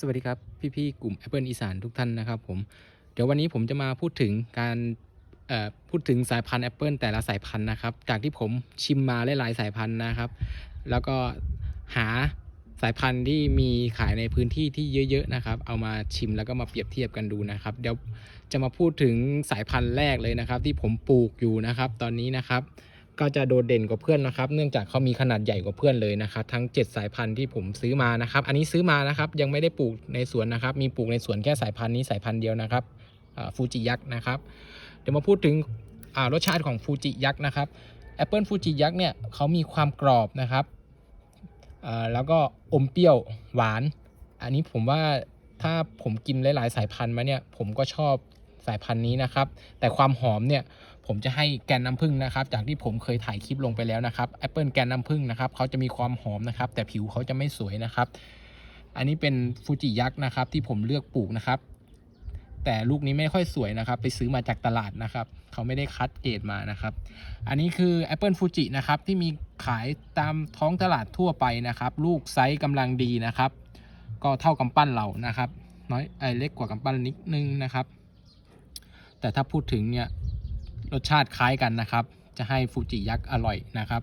สวัสดีครับ พี่ๆกลุ่ม Apple อีสานทุกท่านนะครับผมเดี๋ยววันนี้ผมจะมาพูดถึงการพูดถึงสายพันธุ์ Apple แต่ละสายพันธุ์นะครับ จากที่ผมชิมมาหลายๆสายพันธุ์นะครับ แล้วก็หาสายพันธุ์ที่มีขายในพื้นที่ที่เยอะๆนะครับ เอามาชิมแล้วก็มาเปรียบเทียบกันดูนะครับ เดี๋ยวจะมาพูดถึงสายพันธุ์แรกเลยนะครับ ที่ผมปลูกอยู่นะครับ ตอนนี้นะครับ ก็จะโดดเด่นกว่าเพื่อนนะครับเนื่องจากเขามีขนาดใหญ่กว่าเพื่อนเลยนะครับทั้ง 7 สายพันธุ์ที่ผมซื้อมานะครับ อันนี้ซื้อมานะครับยังไม่ได้ปลูกในสวนนะครับ มีปลูกในสวนแค่สายพันธุ์นี้สายพันธุ์เดียวนะครับฟูจิยักษ์นะครับเดี๋ยวมาพูดถึงรสชาติของฟูจิยักษ์นะครับแอปเปิลฟูจิยักษ์เนี่ยเขามีความกรอบนะครับแล้วก็อมเปรี้ยวหวาน อันนี้ผมว่าถ้าผมกินหลาย ๆ สายพันธุ์มาเนี่ยผมก็ชอบสายพันธุ์นี้นะครับ แต่ความหอมเนี่ย ผมจะให้แกนน้ำผึ้งนะครับ จากที่ผมเคยถ่ายคลิปลงไปแล้วนะครับแอปเปิลแกนน้ำผึ้งนะครับเขาจะมีความหอมนะครับ แต่ผิวเขาจะไม่สวยนะครับ อันนี้เป็นฟูจิยักษ์นะครับ ที่ผมเลือกปลูกนะครับ แต่ลูกนี้ไม่ค่อยสวยนะครับ ไปซื้อมาจากตลาดนะครับเขาไม่ได้คัดเกรดมานะครับ อันนี้คือแอปเปิลฟูจินะครับที่มีขายตามท้องตลาดทั่วไปนะครับ ลูกไซส์กำลังดีนะครับ ก็เท่ากำปั้นเรานะครับ น้อยไอเล็กกว่ากำปั้นนิดนึงนะครับ แต่ถ้าพูดถึงเนี่ย รสชาติคล้ายกันนะครับ จะให้ฟูจิยักษ์อร่อยนะครับ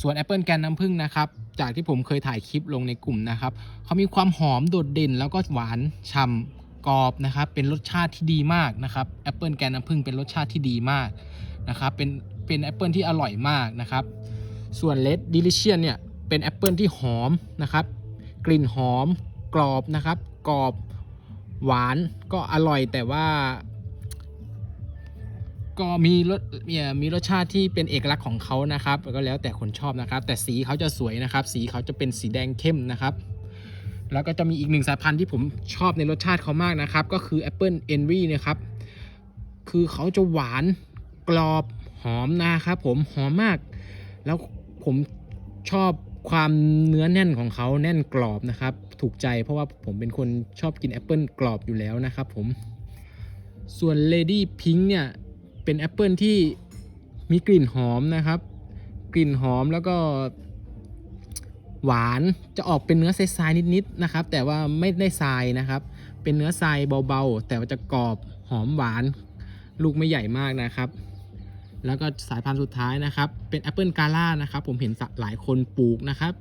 ส่วนแอปเปิลแกนน้ำผึ้งนะครับ จากที่ผมเคยถ่ายคลิปลงในกลุ่มนะครับเขามีความหอมโดดเด่น แล้วก็หวานฉ่ำกรอบนะครับเป็นรสชาติที่ดีมากนะครับแอปเปิลแกนน้ำผึ้งเป็นรสชาติที่ดีมากนะครับเป็นเป็นแอปเปิลที่อร่อยมากนะครับ ส่วนเลดดิลิเชียนเนี่ยเป็นแอปเปิลที่หอมนะครับ กลิ่นหอมกรอบนะครับ กรอบหวานก็อร่อยแต่ว่า ก็มีรสมีมีรสชาติที่เป็นเอกลักษณ์ของเขานะครับก็แล้วแต่คนชอบนะครับ แต่สีเขาจะสวยนะครับ สีเขาจะเป็นสีแดงเข้มนะครับ แล้วก็จะมีอีกหนึ่งสายพันธุ์ที่ผมชอบในรสชาติเขามากนะครับ ก็คือ Apple Envy นะครับ คือเขาจะหวานกรอบหอมนะครับผมหอมมาก แล้วผมชอบความเนื้อแน่นของเขาแน่นกรอบนะครับ ถูกใจเพราะว่าผมเป็นคนชอบกินแอปเปิลกรอบอยู่แล้วนะครับผมส่วน Lady Pink เนี่ย เป็นแอปเปิลที่มีกลิ่นหอมนะครับ กลิ่นหอมแล้วก็ หวานจะออกเป็นเนื้อทรายๆนิดๆนะครับ แต่ว่าไม่ได้ทรายนะครับ เป็นเนื้อทรายเบาๆ แต่ว่าจะกรอบหอมหวาน ลูกไม่ใหญ่มากนะครับ แล้วก็สายพันธุ์สุดท้ายนะครับ เป็นแอปเปิลกาล่านะครับ ผมเห็นหลายคนปลูกนะครับ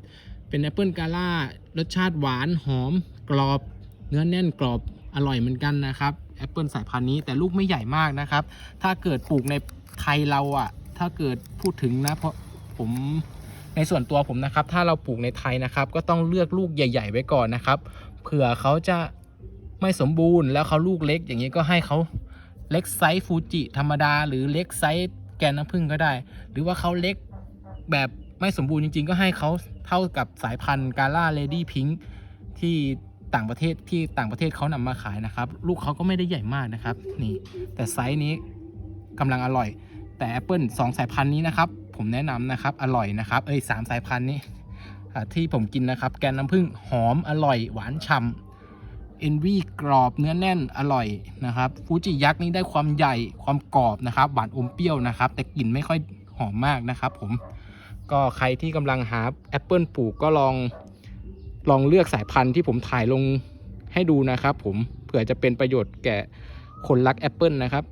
เป็นแอปเปิลกาล่ารสชาติหวานหอม กรอบ เนื้อแน่นกรอบอร่อยเหมือนกันนะครับ แอปเปิลสายพันธุ์นี้แต่ลูกไม่ใหญ่มากนะครับ ถ้าเกิดปลูกในไทยเราอะถ้าเกิดพูดถึงนะเพราะผมในส่วนตัวผมนะครับ ถ้าเราปลูกในไทยนะครับ ก็ต้องเลือกลูกใหญ่ ๆ ไว้ก่อนนะครับ เผื่อเขาจะไม่สมบูรณ์แล้วเขาลูกเล็ก อย่างนี้ก็ให้เขาเล็กไซส์ฟูจิธรรมดา หรือเล็กไซส์แกนน้ำผึ้งก็ได้ หรือว่าเขาเล็กแบบไม่สมบูรณ์จริง ๆ ก็ให้เขาเท่ากับสายพันธุ์กาล่าเลดี้พิงที่ ต่างประเทศที่ต่างประเทศเขานำมาขายนะครับ ลูกเขาก็ไม่ได้ใหญ่มากนะครับ นี่ แต่ไซส์นี้กำลังอร่อย แต่ Apple 2สายพันธุ์นี้นะครับ ผมแนะนำนะครับ อร่อยนะครับ เอ้ยสามสายพันธุ์นี้ที่ผมกินนะครับ แกนน้ำผึ้งหอมอร่อย หวานฉ่ำเอ็นวีกรอบเนื้อแน่นอร่อยนะครับฟูจิยักษ์นี่ได้ความใหญ่ความกรอบนะครับ หวานอมเปรี้ยวนะครับ แต่กลิ่นไม่ค่อยหอมมากนะครับ ผมก็ใครที่กำลังหาแอปเปิลปลูกก็ลอง ลองเลือกสายพันธุ์ที่ผมถ่ายลงให้ดูนะครับผมเผื่อจะเป็นประโยชน์แก่คนรักแอปเปิลนะครับ